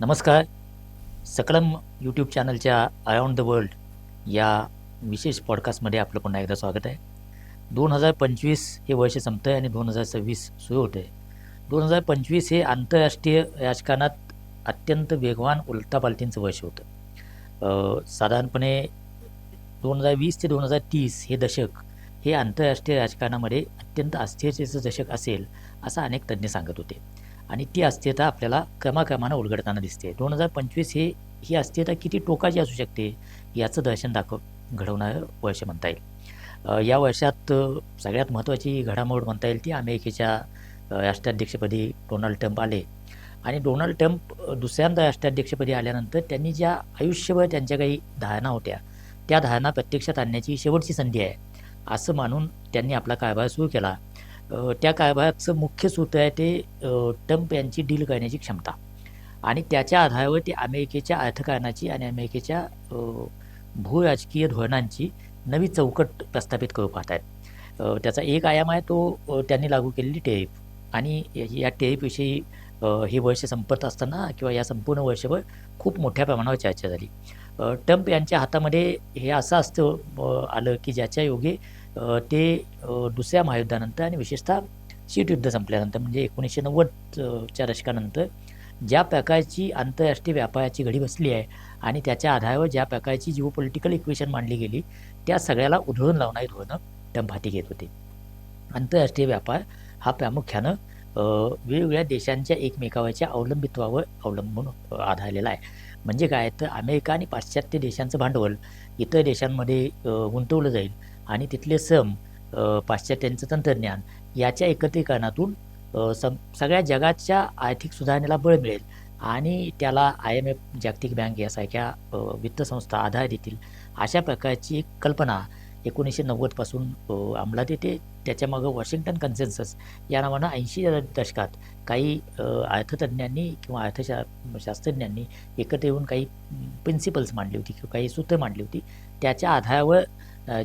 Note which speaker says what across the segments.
Speaker 1: नमस्कार. सकलम यूट्यूब चॅनलच्या अराउंड द वर्ल्ड या विशेष पॉडकास्टमध्ये आपलं पुन्हा एकदा स्वागत आहे. दोन हजार पंचवीस हे वर्ष संपतं आहे आणि दोन हजार सव्वीस सुरू होतं आहे दोन हजार पंचवीस हे आंतरराष्ट्रीय राजकारणात अत्यंत वेगवान उलटापालटींचं वर्ष होतं. साधारणपणे दोन हजार वीस ते दोन हजार तीस हे दशक हे आंतरराष्ट्रीय राजकारणामध्ये अत्यंत अस्थिरतेचं दशक असेल असं अनेक तज्ज्ञ सांगत होते. आणि ती अस्थिरता आपल्याला क्रमाक्रमानं उलगडताना दिसते. दोन हजार पंचवीस हे ही अस्थिरता किती टोकाची असू शकते याचं दर्शन दाखव घडवणारं वर्ष म्हणता येईल. या वर्षात सगळ्यात महत्त्वाची घडामोड म्हणता येईल ती अमेरिकेच्या राष्ट्राध्यक्षपदी डोनाल्ड ट्रम्प आले. आणि डोनाल्ड ट्रम्प दुसऱ्यांदा राष्ट्राध्यक्षपदी आल्यानंतर त्यांनी ज्या आयुष्यभर त्यांच्या काही धारणा होत्या त्या धारणा प्रत्यक्षात आणण्याची शेवटची संधी आहे. असं मानून त्यांनी आपला कारभार सुरू केला. त्या कारभाराचं मुख्य सूत्र आहे ते ट्रम्प यांची डील करण्याची क्षमता. आणि त्याच्या आधारावर ते अमेरिकेच्या अर्थकारणाची आणि अमेरिकेच्या भूराजकीय धोरणांची नवी चौकट प्रस्थापित करू पाहत आहेत त्याचा एक आयाम आहे तो त्यांनी लागू केलेली टेरिफ. आणि या- टेरिफविषयी हे वर्ष संपत असताना किंवा या संपूर्ण वर्षभर खूप मोठ्या प्रमाणावर चर्चा झाली. ट्रम्प यांच्या हातामध्ये हे असं असतं आलं की ज्याच्या योगे ते दुसऱ्या महायुद्धानंतर आणि विशेषतः शीतयुद्ध संपल्यानंतर म्हणजे एकोणीसशे नव्वदच्या दशकानंतर ज्या प्रकारची आंतरराष्ट्रीय व्यापाराची घडी बसली आहे आणि त्याच्या आधारावर ज्या प्रकारची जिओ पॉलिटिकल इक्वेशन मांडली गेली त्या सगळ्याला उधळून लावणारी धोरणं ट्रम्प हाती घेत होते. आंतरराष्ट्रीय व्यापार हा प्रामुख्यानं वेगवेगळ्या देशांच्या एकमेकावरच्या अवलंबित्वावर अवलंबून आधारलेला आहे. म्हणजे काय? तर अमेरिका आणि पाश्चात्य देशांचं भांडवल इतर देशांमध्ये गुंतवलं जाईल. आणि तिथले सम पाश्चात्यांचं तंत्रज्ञान याच्या एकत्रीकरणातून सम सगळ्या जगाच्या आर्थिक सुधारणेला बळ मिळेल. आणि त्याला आय एम एफ जागतिक बँक यासारख्या वित्त वित्तसंस्था आधार देतील अशा प्रकारची एक कल्पना एकोणीसशे नव्वदपासून अंमलात येते. त्याच्यामागं वॉशिंग्टन कन्सेन्सस या नावानं ऐंशी दशकात काही अर्थतज्ज्ञांनी किंवा अर्थशा शास्त्रज्ञांनी एकत्र येऊन काही प्रिन्सिपल्स मांडली होती किंवा काही सूत्र मांडली होती. त्याच्या आधारावर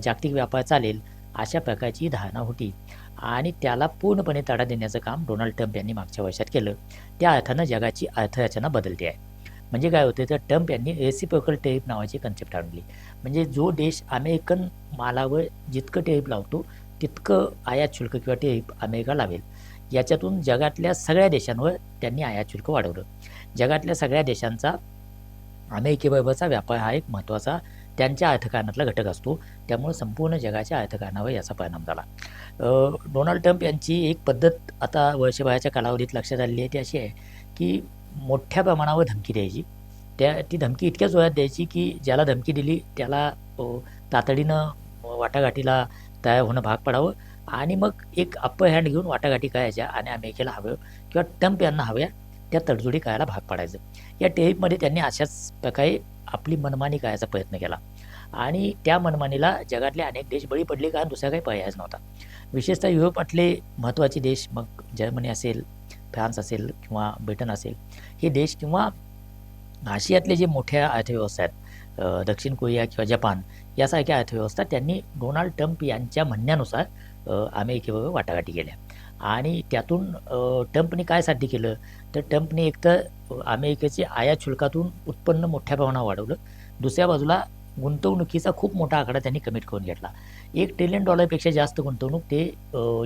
Speaker 1: जागतिक व्यापार चालेल अशा प्रकारची धारणा होती. आणि त्याला पूर्णपणे तडा देण्याचं काम डोनाल्ड ट्रम्प यांनी मागच्या वर्षात केलं. त्या अर्थानं जगाची अर्थरचना बदलते आहे. म्हणजे काय होते तर ट्रम्प यांनी रेसिप्रोकल टेरिप नावाची कन्सेप्ट आणली. म्हणजे जो देश अमेरिकन मालावर जितकं टेरिप लावतो तितकं आयात शुल्क किंवा टेरिप अमेरिका लावेल. याच्यातून जगातल्या सगळ्या देशांवर त्यांनी आयात शुल्क वाढवलं. जगातल्या सगळ्या देशांचा अमेरिकेबरोबरचा व्यापार हा एक महत्त्वाचा त्यांच्या अर्थकारणातला घटक असतो. त्यामुळे संपूर्ण जगाच्या अर्थकारणावर याचा परिणाम झाला. डोनाल्ड ट्रम्प यांची एक पद्धत आता वर्षभराच्या कालावधीत लक्षात आलेली आहे. ती अशी आहे की मोठ्या प्रमाणावर धमकी द्यायची. त्या ती धमकी इतक्या जोरात द्यायची की ज्याला धमकी दिली त्याला तातडीनं वाटाघाटीला तयार होणं भाग पडावं आणि मग एक अप्पर हँड घेऊन वाटाघाटी करायच्या आणि अमेरिकेला हवं किंवा ट्रम्प यांना हव्या त्या तडजोडी करायला भाग पाडायचं. या टेपमध्ये त्यांनी अशाच प्रकारे आपली मनमानी करायचा प्रयत्न केला. आणि त्या मनमानीला जगातले अनेक देश बळी पडले कारण दुसरा काही पर्यायच नव्हता. विशेषतः युरोपातले महत्त्वाचे देश मग जर्मनी असेल फ्रान्स असेल किंवा ब्रिटन असेल हे देश किंवा आशियातले जे मोठ्या अर्थव्यवस्था आहेत दक्षिण कोरिया किंवा जपान यासारख्या अर्थव्यवस्था त्यांनी डोनाल्ड ट्रम्प यांच्या म्हणण्यानुसार अमेरिकेबरोबर वाटाघाटी केल्या. आणि त्यातून अ, ट्रम्पने काय साध्य केलं? तर ट्रम्पने एकतर अ, अमेरिकेचे आयात शुल्कातून उत्पन्न मोठ्या प्रमाणावर वाढवलं. दुसऱ्या बाजूला गुंतवणुकीचा खूप मोठा आकडा त्यांनी कमिट करून घेतला. एक ट्रिलियन डॉलरपेक्षा जास्त गुंतवणूक ते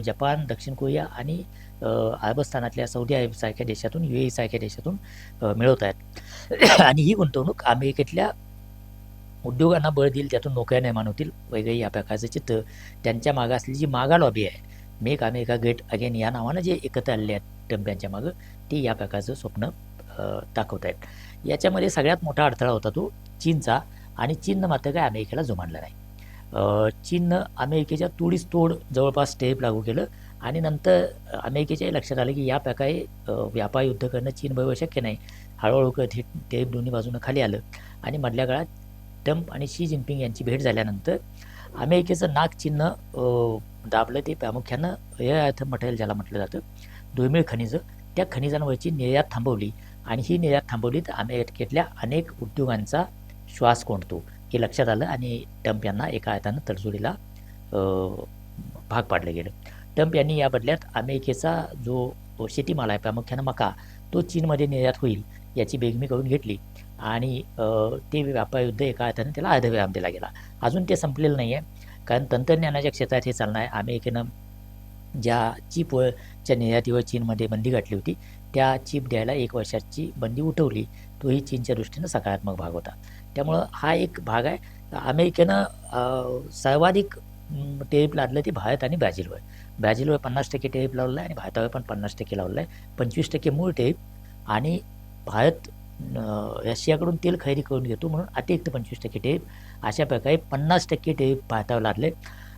Speaker 1: जपान दक्षिण कोरिया आणि अरबस्थानातल्या सौदी अरेबसारख्या देशातून यू ए सारख्या देशातून मिळवत आहेत. आणि ही गुंतवणूक अमेरिकेतल्या उद्योगांना बळ देईल त्यातून नोकऱ्या निर्माण होतील वगैरे या प्रकारचं चित्र त्यांच्या मागं असलेली जी मागा लॉबी आहे मेक अमेरिका ग्रेट अगेन या नावानं जे एकत्र आलेले आहेत ट्रम्प यांच्या मागं ते या प्रकारचं स्वप्न दाखवत आहेत याच्यामध्ये सगळ्यात मोठा अडथळा होता तो चीनचा आणि चीननं मात्र काय अमेरिकेला जुमानलं नाही. चीननं अमेरिकेच्या तोडीस तोड जवळपास स्टेप लागू केलं आणि नंतर अमेरिकेच्याही लक्षात आलं की या प्रकारे व्यापार युद्ध करणं चीनबरोबर शक्य नाही. हळूहळू करत हे टेप दोन्ही बाजूनं खाली आलं आणि मधल्या काळात ट्रम्प आणि शी जिनपिंग यांची भेट झाल्यानंतर अमेरिकेचं नाक चिन्ह दाबलं ते प्रामुख्यानं हे अर्थ मटेरियल ज्याला म्हटलं जातं दुर्मिळ खनिजं. त्या खनिजांवरची निर्यात थांबवली आणि ही निर्यात थांबवली तर अमेरिकेतल्या अनेक उद्योगांचा श्वास कोंडतो. हे लक्षात आलं आणि ट्रम्प यांना एका आयतानं तडजोडीला भाग पाडलं गेलं. ट्रम्प यांनी या बदल्यात अमेरिकेचा जो शेतीमाल आहे प्रामुख्यानं मका तो चीनमध्ये निर्यात होईल याची बेगमी करून घेतली आणि ते व्यापार युद्ध एका अर्थाने त्याला अर्धविराम दिला गेला. अजून ते संपलेलं नाही आहे कारण तंत्रज्ञानाच्या क्षेत्रात हे चालणं आहे. अमेरिकेनं ज्या चिपच्या निर्यातीवर चीनमध्ये बंदी घातली होती त्या चीप द्यायला एक वर्षाची बंदी उठवली तोही चीनच्या दृष्टीनं सकारात्मक भाग होता. त्यामुळं हा एक भाग आहे. अमेरिकेनं सर्वाधिक टेरिप लादलं ते भारत आणि ब्राझीलवर. ब्राझीलवर पन्नास टक्के टेरिप लावलं आहे आणि भारतावर पण पन्नास टक्के लावलं आहे. पंचवीस टक्के मूळ टेरिप आणि भारत रशियाकडून तेल खरेदी करून घेतो म्हणून अतिरिक्त पंचवीस टक्के टेरिप अशा प्रकारे पन्नास टक्के टेरिप भारतावर लादले.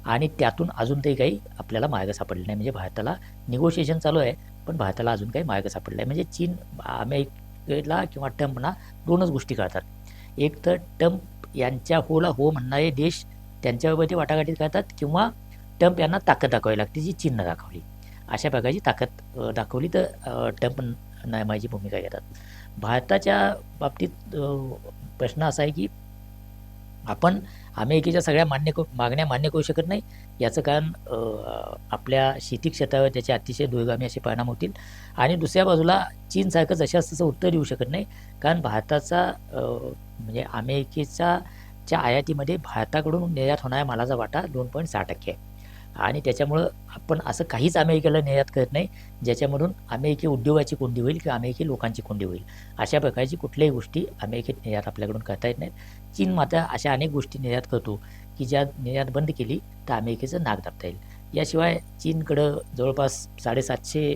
Speaker 1: आणि त्यातून अजून तरी काही आपल्याला मार्ग सापडले नाही. म्हणजे भारताला निगोशिएशन चालू आहे पण भारताला अजून काही मार्ग सापडला आहे म्हणजे चीन अमेरिकेला किंवा ट्रम्पना दोनच गोष्टी करतात एक तर ट्रम्प यांच्या होला हो म्हणणारे देश त्यांच्याबरोबर ते वाटाघाटी करतात किंवा ट्रम्प यांना ताकद दाखवावी लागते जी चीननं दाखवली. अशा प्रकारची ताकद दाखवली तर ट्रम्प नायमाची भूमिका घेतात. भारताच्या बाबतीत प्रश्न असा आहे की आपण अमेरिकेच्या सगळ्या मान्य करू मागण्या मान्य करू शकत नाही. याचं कारण आपल्या शेती क्षेत्रावर त्याचे अतिशय दुर्गामी असे परिणाम होतील. आणि दुसऱ्या बाजूला चीनसारखं जशास तसं उत्तर देऊ शकत नाही. कारण भारताचा म्हणजे अमेरिकेचा च्या आयातीमध्ये भारताकडून निर्यात होणाऱ्या मालाचा वाटा दोन पॉईंट सहा टक्के आहे. आणि त्याच्यामुळं आपण असं काहीच अमेरिकेला निर्यात करत नाही ज्याच्यामधून अमेरिकी उद्योगाची कोंडी होईल किंवा अमेरिकी लोकांची कोंडी होईल. अशा प्रकारची कुठल्याही गोष्टी अमेरिकेत निर्यात आपल्याकडून करता येत नाहीत. चीन मात्र अशा अनेक गोष्टी निर्यात करतो की ज्या निर्यात बंद केली तर अमेरिकेचं नाक दाबता येईल. याशिवाय चीनकडं जवळपास साडेसातशे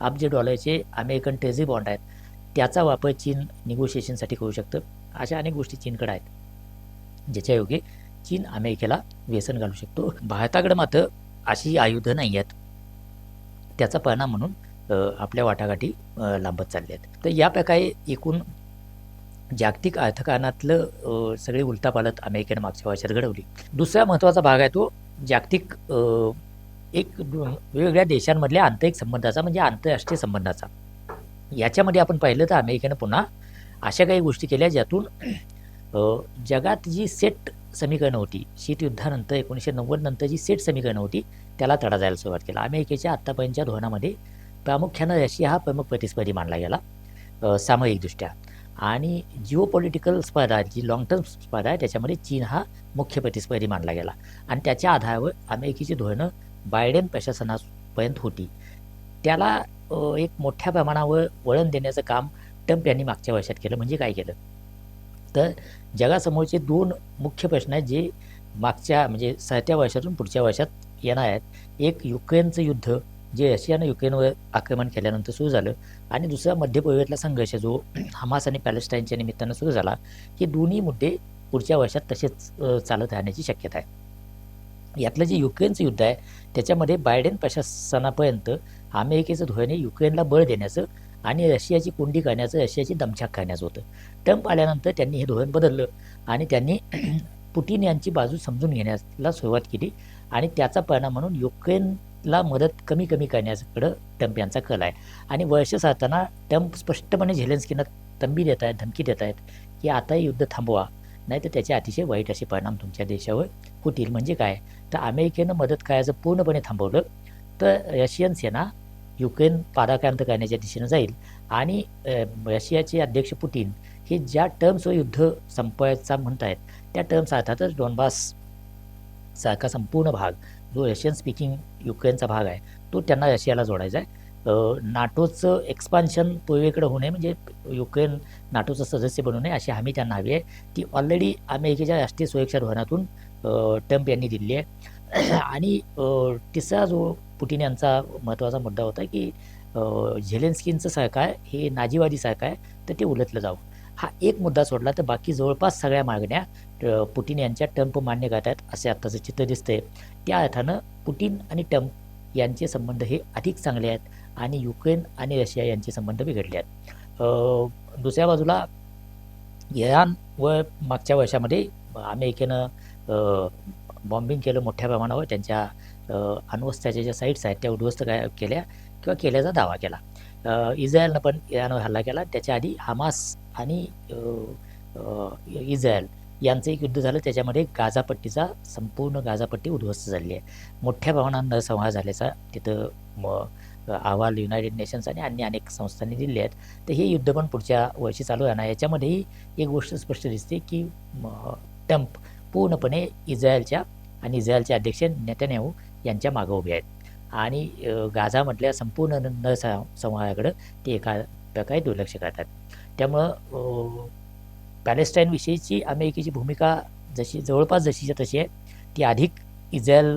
Speaker 1: अब्ज डॉलरचे अमेरिकन ट्रेझरी बॉन्ड आहेत. त्याचा वापर चीन निगोशिएशनसाठी करू शकतं. अशा अनेक गोष्टी चीनकडे आहेत. ज्याच्या योगे चीन अमेरिकेला व्यसन घालू शकतो. भारताकडे मात्र अशी आयुधं नाही आहेत. त्याचा परिणाम म्हणून आपल्या वाटाघाटी लांबत चालल्या आहेत. तर या प्रकारे एकूण जागतिक अर्थकारणातलं सगळे सगळी उलटापालट अमेरिकेनं मागच्या वर्षात घडवली. दुसरा महत्त्वाचा भाग आहे तो जागतिक एक वेगवेगळ्या देशांमधल्या आंतरिक संबंधाचा म्हणजे आंतरराष्ट्रीय संबंधाचा. याच्यामध्ये आपण पाहिलं तर अमेरिकेनं पुन्हा अशा काही गोष्टी केल्या ज्यातून जगात जी सेट समीकरणं होती. शीत युद्धानंतर एकोणीसशे नव्वद नंतर जी सेट समीकरणं होती त्याला तडा जायला सुरुवात केला. अमेरिकेच्या आत्तापर्यंतच्या धोरणामध्ये प्रामुख्यानं रशिया हा प्रमुख प्रतिस्पर्धी मानला गेला अ, सामरिकदृष्ट्या आणि जिओ पॉलिटिकल स्पर्धा जी लॉंग टर्म स्पर्धा आहे त्याच्यामध्ये चीन हा मुख्य प्रतिस्पर्धी मानला गेला. आणि त्याच्या आधारावर अमेरिकेची धोरणं बायडेन प्रशासनापर्यंत होती. त्याला एक मोठ्या प्रमाणावर वळण देण्याचं काम ट्रम्प यांनी मागच्या वर्षात केलं. म्हणजे काय केलं? तर जगासमोरचे दोन मुख्य प्रश्न आहेत जे मागच्या म्हणजे सरत्या वर्षातून पुढच्या वर्षात येणार आहेत. एक युक्रेनचं युद्ध जे रशियानं युक्रेनवर आक्रमण केल्यानंतर सुरू झालं. आणि दुसरा मध्य पूर्वेतला संघर्ष जो हमास आणि पॅलेस्टाईनच्या निमित्तानं सुरू झाला. हे दोन्ही मुद्दे पुढच्या वर्षात तसेच चालत राहण्याची शक्यता आहे. यातलं जे युक्रेनचं युद्ध आहे त्याच्यामध्ये बायडेन प्रशासनापर्यंत अमेरिकेचं धोरण हे युक्रेनला बळ देण्याचं आणि रशियाची कोंडी करण्याचं रशियाची दमछाक करण्याचं होतं. ट्रम्प आल्यानंतर त्यांनी हे धोरण बदललं. आणि त्यांनी पुटीन यांची बाजू समजून घेण्याला सुरुवात केली. आणि त्याचा परिणाम म्हणून युक्रेनला मदत कमी कमी करण्याकडं ट्रम्प यांचा कल आहे. आणि वर्ष साधताना ट्रम्प स्पष्टपणे झेलेन्स्कींना तंबी देत आहेत धमकी देत आहेत की आता हे युद्ध थांबवा. नाही तर त्याचे अतिशय वाईट असे परिणाम तुमच्या देशावर होतील. म्हणजे काय? तर अमेरिकेनं मदत करायचं पूर्णपणे थांबवलं तर रशियन सेना युक्रेन पादाक्रांत करण्याच्या दिशेनं जाईल. आणि रशियाचे अध्यक्ष पुतीन हे ज्या टर्म्सवर युद्ध संपवायचा म्हणत आहेत त्या टर्म्स अर्थातच डॉनबास सारखा संपूर्ण भाग जो रशियन स्पीकिंग युक्रेनचा भाग आहे तो त्यांना रशियाला जोडायचा आहे. नाटोचं एक्सपान्शन पूर्वेकडे होणे म्हणजे युक्रेन नाटोचं सदस्य बनू नये अशी हमी त्यांना हवी आहे. ती ऑलरेडी अमेरिकेच्या राष्ट्रीय सुरक्षा धोरणातून ट्रम्प यांनी दिली आहे. आणि तिसरा जो पुटीन यांचा महत्त्वाचा मुद्दा होता की झेलेन्स्कींचं सरकार हे नाजीवादी सरकार आहे तर ते उलटलं जावं. हा एक मुद्दा सोडला तर बाकी जवळपास सगळ्या मागण्या पुटीन यांच्या ट्रम्प मान्य करतात असे आत्ताचं चित्र दिसतंय. त्या अर्थानं पुटीन आणि ट्रम्प यांचे संबंध हे अधिक चांगले आहेत आणि युक्रेन आणि रशिया यांचे संबंध बिघडले आहेत. दुसऱ्या बाजूला इराण व मागच्या वर्षामध्ये अमेरिकेनं बॉम्बिंग केलं मोठ्या प्रमाणावर त्यांच्या अ, अण्वस्त्राच्या ज्या साईट्स आहेत त्या उद्ध्वस्त काय केल्या किंवा केल्याचा दावा केला. इस्रायलनं पण इराणवर हल्ला केला. त्याच्या आधी हमास आणि इस्रायल यांचं एक युद्ध झालं. त्याच्यामध्ये गाझापट्टीचा संपूर्ण गाझापट्टी उद्ध्वस्त झालेली आहे. मोठ्या प्रमाणात नरसंहार झाल्याचा तिथं म अहवाल युनायटेड नेशन्स आणि अन्य अनेक संस्थांनी दिले आहेत. तर हे युद्ध पण पुढच्या वर्षी चालू राहणार. याच्यामध्येही एक गोष्ट स्पष्ट दिसते की ट्रम्प पूर्णपणे इस्रायलच्या आणि इस्रायलचे अध्यक्ष नेत्यानेहू यांच्या मागं उभे आहेत. आणि गाझामधल्या संपूर्ण न संवादाकडं ते एका प्रकारे दुर्लक्ष करतात. त्यामुळं पॅलेस्टाईनविषयीची अमेरिकेची भूमिका जशी जवळपास जशीच्या तशी आहे ती अधिक इस्रायल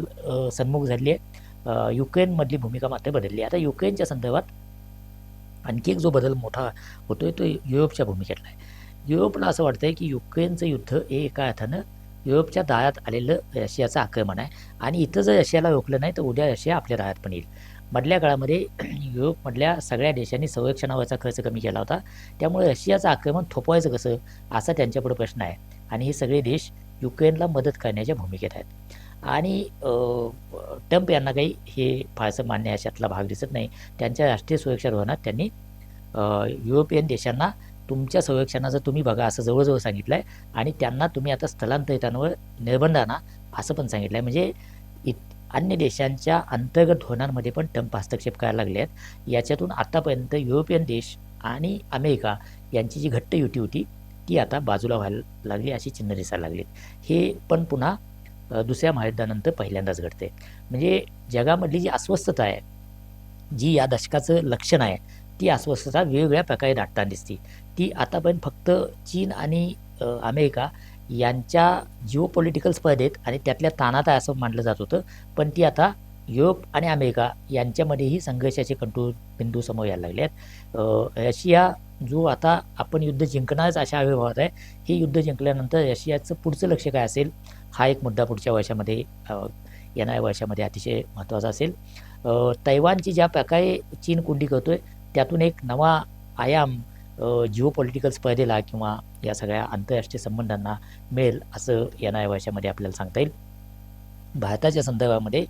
Speaker 1: सन्मुख झाली आहे. युक्रेनमधली भूमिका मात्र बदलली आहे. आता युक्रेनच्या संदर्भात आणखी एक जो बदल मोठा होतोय तो युरोपच्या भूमिकेतला आहे. युरोपला असं वाटतंय की युक्रेनचं युद्ध हे एका अर्थानं युरोपच्या दारात आलेलं रशियाचं आक्रमण आहे. आणि इथं जर रशियाला रोखलं नाही तर उद्या रशिया आपल्या दारात पण येईल. मधल्या काळामध्ये युरोपमधल्या सगळ्या देशांनी संरक्षणावरचा खर्च कमी केला होता. त्यामुळे रशियाचं आक्रमण थोपवायचं कसं? असा त्यांच्यापुढे प्रश्न आहे. आणि हे सगळे देश युक्रेनला मदत करण्याच्या भूमिकेत आहेत. आणि ट्रम्प यांना काही हे फारसं मान्य याच्यातला भाग दिसत नाही. त्यांच्या राष्ट्रीय सुरक्षा धोरणात त्यांनी युरोपियन देशांना तुमच्या संरक्षणाचं तुम्ही बघा असं जवळजवळ सांगितलं आहे आणि त्यांना तुम्ही आता स्थलांतरितांवर निर्बंध आणा असं पण सांगितलं आहे म्हणजे इत अन्य देशांच्या अंतर्गत धोरणांमध्ये पण ट्रम्प हस्तक्षेप करायला लागले आहेत. याच्यातून आतापर्यंत युरोपियन देश आणि अमेरिका यांची जी घट्ट युती होती ती आता बाजूला व्हायला लागली अशी चिन्ह दिसायला लागली हे पण पुन्हा दुसऱ्या महायुद्धानंतर पहिल्यांदाच घडते म्हणजे जगामधली जी अस्वस्थता आहे जी या दशकाचं लक्षण आहे ती अस्वस्थता वेगवेगळ्या प्रकारे दाटताना दिसते. ती आतापर्यंत फक्त चीन आणि अमेरिका यांच्या जिओ पॉलिटिकल स्पर्धेत आणि त्यातल्या ताणात आहे असं मानलं जात होतं. पण ती आता युरोप आणि अमेरिका यांच्यामध्येही संघर्षाचे कंटू बिंदू समोर यायला लागले आहेत. रशिया जो आता आपण युद्ध जिंकणारच अशा आविर्भावात आहे हे युद्ध जिंकल्यानंतर रशियाचं पुढचं लक्ष काय असेल? हा एक मुद्दा पुढच्या वर्षामध्ये येणाऱ्या वर्षामध्ये अतिशय महत्त्वाचा असेल. तैवानची ज्या प्रकारे चीन कुंडी करतोय त्यातून एक नवा आयाम जिओ पॉलिटिकल स्पर्धेला किंवा या सगळ्या आंतरराष्ट्रीय संबंधांना मिळेल असं येणाऱ्या वर्षामध्ये आपल्याला सांगता येईल. भारताच्या संदर्भामध्ये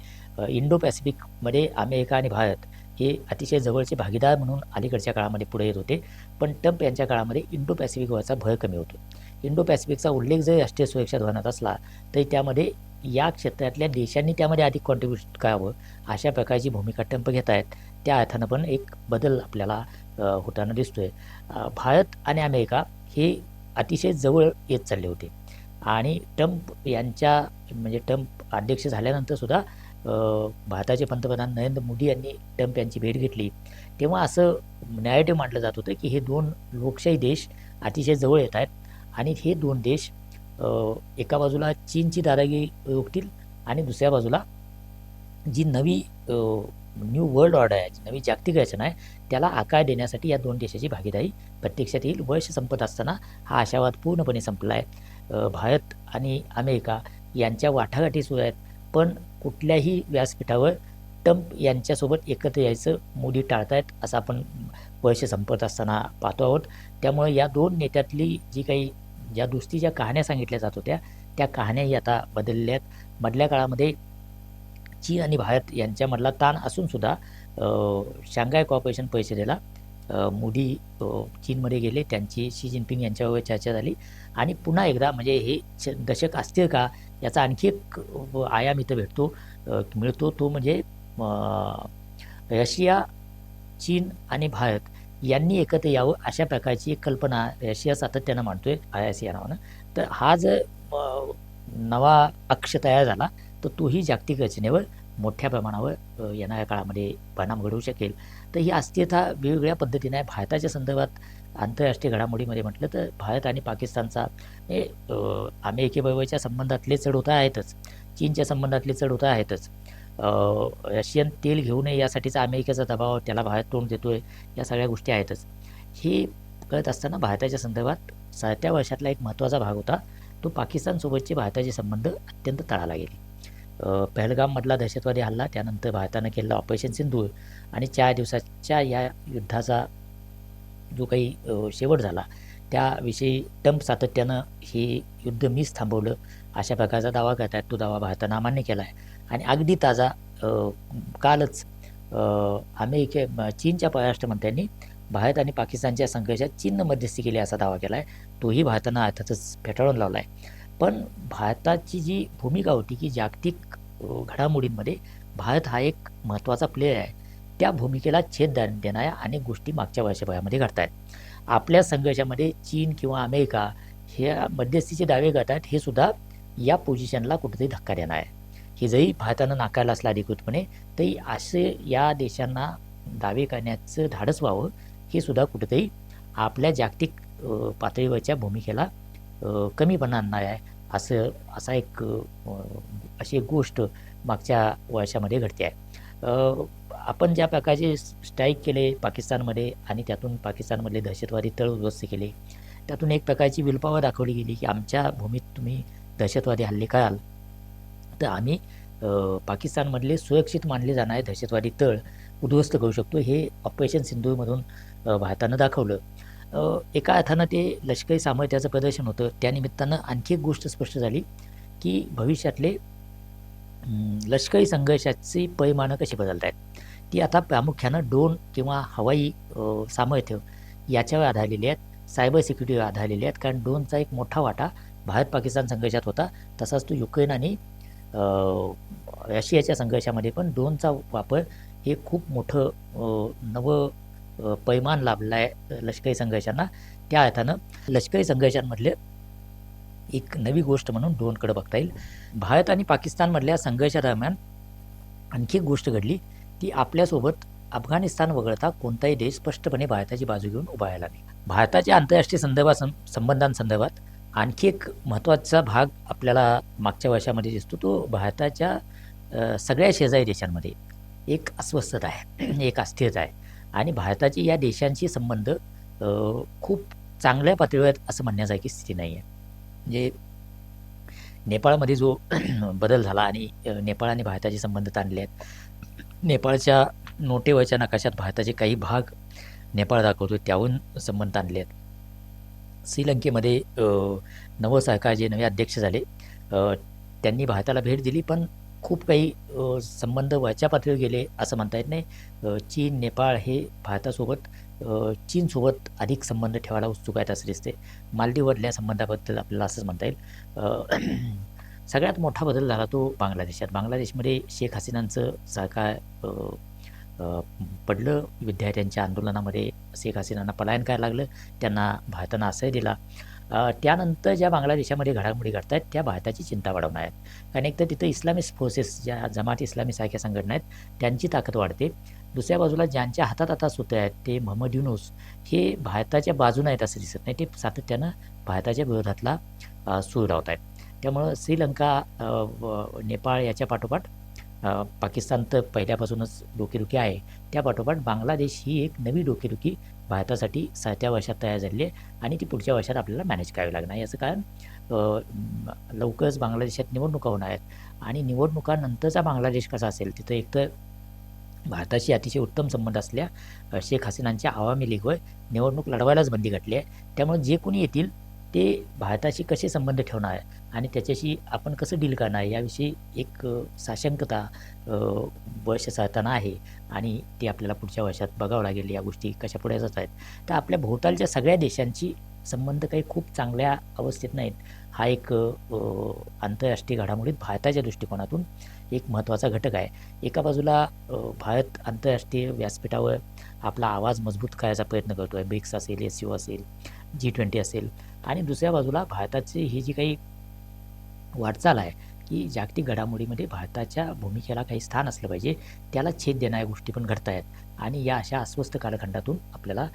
Speaker 1: इंडो पॅसिफिकमध्ये अमेरिका आणि भारत हे अतिशय जवळचे भागीदार म्हणून अलीकडच्या काळामध्ये पुढे येत होते. पण ट्रम्प यांच्या काळामध्ये इंडो पॅसिफिकवरचा भर कमी होतो. इंडो पॅसिफिकचा उल्लेख जरी राष्ट्रीय सुरक्षा धोरणात असला तरी त्यामध्ये या क्षेत्रातल्या देशांनी त्यामध्ये अधिक कॉन्ट्रीब्युट करावं अशा प्रकारची भूमिका ट्रम्प घेत आहेत. त्या अर्थानं पण एक बदल आपल्याला होताना दिसतोय. भारत आणि अमेरिका हे अतिशय जवळ येत चालले होते. आणि ट्रम्प यांच्या म्हणजे ट्रम्प अध्यक्ष झाल्यानंतर सुद्धा भारताचे पंतप्रधान नरेंद्र मोदी यांनी ट्रम्प यांची भेट घेतली. तेव्हा असं नॅरेटिव्ह मांडलं जात होतं की हे दोन लोकशाही देश अतिशय जवळ येत आहेत आणि हे दोन देश एका बाजूला चीनची दादागिरी रोखतील आणि दुसऱ्या बाजूला जी नवी न्यू वर्ल्ड ऑर्डर आहे नवी जागतिक रचना आहे त्याला आकार देण्यासाठी या दोन देशाची भागीदारी प्रत्यक्षात येईल. वर्ष संपत असताना हा आशावाद पूर्णपणे संपला आहे भारत आणि अमेरिका यांच्या वाटाघाटी सुरू आहेत पण कुठल्याही व्यासपीठावर ट्रम्प यांच्यासोबत एकत्र यायचं मोदी टाळतायत असं आपण वर्ष संपत असताना पाहतो आहोत. त्यामुळे या दोन नेत्यातली जी काही ज्या दुस्तीच्या कहाण्या सांगितल्या जात होत्या त्या कहाण्याही आता बदलल्या आहेत मधल्या काळामध्ये चीन आणि भारत यांच्यामधला ताण असूनसुद्धा शांघाय कॉर्पोरेशन परिषदेला मोदी चीनमध्ये गेले. त्यांची शी जिनपिंग यांच्यावर चर्चा झाली. आणि पुन्हा एकदा म्हणजे हे दशक असतील का याचा आणखी एक आयाम इथं भेटतो. मिळतो तो म्हणजे रशिया चीन आणि भारत यांनी एकत्र यावं अशा प्रकारची एक कल्पना रशिया सातत्यानं मांडतोय आय एस या नावानं. तर हा जर नवा अक्ष तयार झाला तर तोही जागतिक रचनेवर मोठ्या प्रमाणावर येणाऱ्या काळामध्ये परिणाम घडवू शकेल. तर ही अस्थिरता वेगवेगळ्या पद्धतीने आहे भारताच्या संदर्भात आंतरराष्ट्रीय घडामोडीमध्ये म्हटलं तर भारत आणि पाकिस्तानचा हे अमेरिकेबरोबरच्या संबंधातले चढउतार आहेतच. चीनच्या संबंधातले चढउतार आहेतच. रशियन तेल घेऊ नये यासाठीचा अमेरिकेचा दबाव त्याला भारत तोंड देतो आहे या सगळ्या गोष्टी आहेतच. हे कळत असताना भारताच्या संदर्भात सातव्या वर्षातला एक महत्त्वाचा भाग होता. तो पाकिस्तानसोबतचे भारताचे संबंध अत्यंत तळाला गेले. पहलगाममधला दहशतवादी हल्ला त्यानंतर भारतानं केलेला ऑपरेशन सिंधूर आणि चार दिवसाच्या या युद्धाचा जो काही शेवट झाला त्याविषयी ट्रम्प सातत्यानं हे युद्ध मीच थांबवलं अशा प्रकारचा दावा करत आहेत तो दावा भारतानं अमान्य केला आहे आणि अगदी ताजा कालच अमेरिके चीनच्या परराष्ट्र मंत्र्यांनी भारत आणि पाकिस्तानच्या संघर्षात चीननं मध्यस्थी केली असा दावा केला आहे तोही भारतानं अर्थातच फेटाळून लावला आहे पण भारताची जी भूमिका होती की जागतिक घडामोडींमध्ये भारत हा एक महत्त्वाचा प्लेयर आहे त्या भूमिकेला छेद दा- देणाऱ्या अनेक गोष्टी मागच्या वर्षभरामध्ये घडत आहेत आपल्या संघर्षामध्ये चीन किंवा अमेरिका ह्या मध्यस्थीचे दावे करतात हे सुद्धा या पोझिशनला कुठेतरी धक्का देणार आहे. हे जरी भारतानं नाकारलं असलं अधिकृतपणे तरी असे या देशांना दावे करण्याचं धाडस व्हावं हे सुद्धा कुठेतरी आपल्या जागतिक पातळीवरच्या भूमिकेला कमीपणा आणणार आहे. असं असा एक अशी एक गोष्ट मागच्या वर्षामध्ये घडते आहे. आपण ज्या प्रकारचे स्ट्राईक केले पाकिस्तानमध्ये आणि त्यातून पाकिस्तानमधले दहशतवादी तळ उद्ध्वस्त केले त्यातून एक प्रकारची विल्पावर दाखवली गेली की आमच्या भूमीत तुम्ही दहशतवादी हल्ले कराल. तर आम्ही पाकिस्तानमधले सुरक्षित मानले जाणारे दहशतवादी तळ उद्ध्वस्त करू शकतो हे ऑपरेशन सिंधूमधून भारतानं दाखवलं. एका अर्थानं ते लष्करी सामर्थ्याचं प्रदर्शन होतं. त्यानिमित्तानं आणखी एक गोष्ट स्पष्ट झाली की भविष्यातले लष्करी संघर्षाची परिमाणं कशी बदलत आहेत ती आता प्रामुख्यानं ड्रोन किंवा हवाई सामर्थ्य याच्यावर आधारलेली आहेत सायबर सिक्युरिटीवर आधारलेली आहेत. कारण ड्रोनचा एक मोठा वाटा भारत पाकिस्तान संघर्षात होता. तसाच तो युक्रेन आणि रशियाच्या संघर्षामध्ये पण ड्रोनचा वापर हे खूप मोठं नवं पैमान लाभलाय आहे लष्करी संघर्षांना. त्या अर्थानं लष्करी संघर्षांमधले एक नवी गोष्ट म्हणून ड्रोनकडे बघता येईल. भारत आणि पाकिस्तानमधल्या संघर्षादरम्यान आणखी एक गोष्ट घडली ती आपल्यासोबत अफगाणिस्तान वगळता कोणताही देश स्पष्टपणे भारताची बाजू घेऊन उभा राहिला नाही. भारताच्या आंतरराष्ट्रीय संदर्भात सं संबंधांसंदर्भात आणखी एक महत्त्वाचा भाग आपल्याला मागच्या वर्षामध्ये दिसतो तो भारताच्या सगळ्या शेजारी देशांमध्ये एक अस्वस्थता आहे एक अस्थिरता आहे. आणि भारताची या देशांशी संबंध खूप चांगल्या पातळीवर आहेत असं म्हणण्यासारखी स्थिती नाही आहे म्हणजे नेपाळमध्ये जो बदल झाला आणि नेपाळ आणि भारताचे संबंध ताणले आहेत. नेपाळच्या नोटेवरच्या नकाशात भारताचे काही भाग नेपाळ दाखवतो त्याहून संबंध आणले आहेत. श्रीलंकेमध्ये नवं सरकार जे नवे अध्यक्ष झाले त्यांनी भारताला भेट दिली पण खूप काही संबंध वरच्या पातळीवर गेले असं म्हणता येत नाही. चीन नेपाळ हे भारतासोबत चीनसोबत अधिक संबंध ठेवायला उत्सुक आहेत असं दिसते. मालदीवमधल्या संबंधाबद्दल आपल्याला असंच म्हणता येईल. सगळ्यात मोठा बदल झाला तो बांगलादेशात. बांगलादेशमध्ये शेख हसीनांचं सरकार पडलं. विद्यार्थ्यांच्या आंदोलनामध्ये शेख हसीनांना पलायन करायला लागलं. त्यांना भारतानं आश्रय दिला. त्यानंतर ज्या बांगलादेशामध्ये घडामोडी घडत आहेत त्या भारताची चिंता वाढवणार आहेत. कारण एक तर तिथं इस्लामिस्ट फोर्सेस ज्या जमात इस्लामी सारख्या संघटना आहेत त्यांची ताकद वाढते. दुसऱ्या बाजूला ज्यांच्या हातात आता सूत्र आहेत ते मोहम्मद युनुस हे भारताच्या बाजूने आहेत असं दिसत नाही. ते सातत्यानं भारताच्या विरोधातला सूर लावत आहेत. त्यामुळं श्रीलंका व नेपाळ याच्या पाठोपाठ पाकिस्तान तर पहिल्यापासूनच डोकेदुखी आहे. त्या पाठोपाठ बांगलादेश ही एक नवी डोकेदुखी भारतासाठी सातव्या वर्षात तयार झालेली आहे आणि ती पुढच्या वर्षात आपल्याला मॅनेज करावी लागणार याचं कारण लवकरच बांगलादेशात निवडणुका होणार आहेत. आणि निवडणुकानंतरचा बांगलादेश कसा असेल तिथं एकतर भारताशी अतिशय उत्तम संबंध असल्या शेख हसीनांच्या आवामी लीगवर निवडणूक लढवायलाच बंदी घातली आहे. त्यामुळे जे कोणी येतील ते भारताशी कसे संबंध ठेवणार आणि त्याच्याशी आपण कसं डील करणार याविषयी एक साशंकता वर्ष साधताना आहे आणि ते आपल्याला पुढच्या वर्षात बघावं लागेल या गोष्टी कशा पुढे जात आहेत तर आपल्या भोवतालच्या सगळ्या देशांची संबंध काही खूप चांगल्या अवस्थेत नाहीत. हा एक आंतरराष्ट्रीय घडामोडीत भारताच्या दृष्टिकोनातून एक महत्त्वाचा घटक आहे. एका बाजूला भारत आंतरराष्ट्रीय व्यासपीठावर आपला आवाज मजबूत करायचा प्रयत्न करतो आहे ब्रिक्स असेल एस यू असेल जी ट्वेंटी असेल आणि दुसऱ्या बाजूला भारताची ही जी काही वाटचाल आहे की जागतिक घडामोडीमध्ये भारताच्या भूमिकेला काही स्थान असलं पाहिजे त्याला छेद देणाऱ्या गोष्टी पण घडत आहेत. आणि या अशा अस्वस्थ कालखंडातून आपल्याला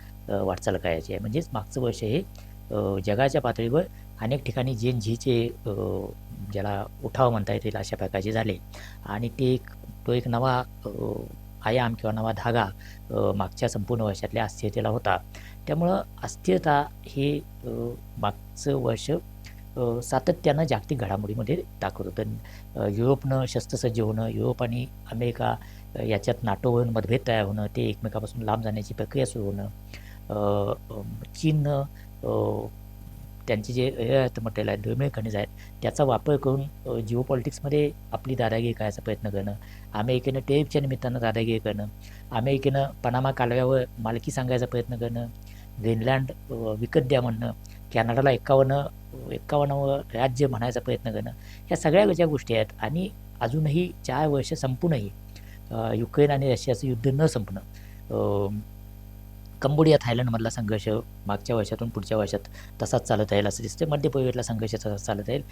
Speaker 1: वाटचाल करायची आहे. म्हणजेच मागचं वर्ष हे जगाच्या पातळीवर अनेक ठिकाणी जे एन झीचे ज्याला उठाव म्हणता येतील अशा प्रकारचे झाले. आणि ते एक तो एक नवा आयाम किंवा नवा धागा मागच्या संपूर्ण वर्षातल्या अस्थिरतेला होता. त्यामुळं अस्थिरता हे मागचं वर्ष सातत्यानं जागतिक घडामोडीमध्ये दाखवत होतं. युरोपनं शस्त्रसज्ज होणं युरोप आणि अमेरिका याच्यात नाटोवरून मतभेद तयार होणं ते एकमेकापासून लांब जाण्याची प्रक्रिया सुरू होणं चीननं त्यांचे जे हे आहेत मटेरियल आहेत दुर्मिळ खनिज आहेत त्याचा वापर करून जिओ पॉलिटिक्समध्ये आपली दादागिरी करायचा प्रयत्न करणं अमेरिकेनं टेरिफच्या निमित्तानं दादागिरी करणं अमेरिकेनं पनामा कालव्यावर मालकी सांगायचा प्रयत्न करणं ग्रीनलँड विकत द्या म्हणणं कॅनडाला एकावन्न एकावन्नव राज्य म्हणायचा प्रयत्न करणं ह्या सगळ्या ज्या गोष्टी आहेत आणि अजूनही चार वर्ष संपूनही युक्रेन आणि रशियाचं युद्ध न संपणं कंबोडिया थायलंडमधला संघर्ष मागच्या वर्षातून पुढच्या वर्षात तसाच चालत राहील असं दिसतं मध्य पूर्वेतला संघर्ष तसाच चालत राहील.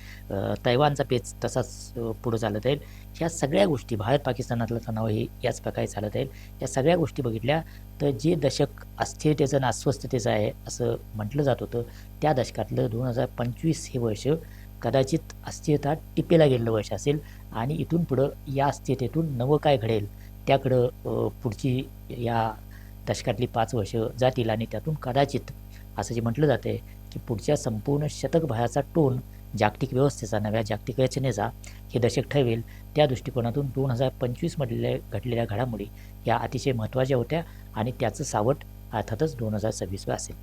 Speaker 1: तैवानचा पेच तसाच पुढं चालत राहील. ह्या सगळ्या गोष्टी भारत पाकिस्तानातला तणाव हे याच प्रकारे चालत राहील. या सगळ्या गोष्टी बघितल्या तर जे दशक अस्थिरतेचं आणि अस्वस्थतेचं आहे असं म्हटलं जात होतं त्या दशकातलं दोन हजार पंचवीस हे वर्ष कदाचित अस्थिरता टिपेला गेलेलं वर्ष असेल आणि इथून पुढं या अस्थिरतेतून नवं काय घडेल त्याकडं पुढची या दशकातली पाच वर्ष जातील आणि त्यातून कदाचित असं जे म्हटलं जातं आहे की पुढच्या संपूर्ण शतकभराचा टोन जागतिक व्यवस्थेचा नव्या जागतिक रचनेचा हे दशक ठरवेल त्या दृष्टिकोनातून दोन हजार पंचवीसमधल्या घडलेल्या घडामोडी या अतिशय महत्त्वाच्या होत्या आणि त्याचं सावट अर्थातच दोन हजार सव्वीसवर असेल.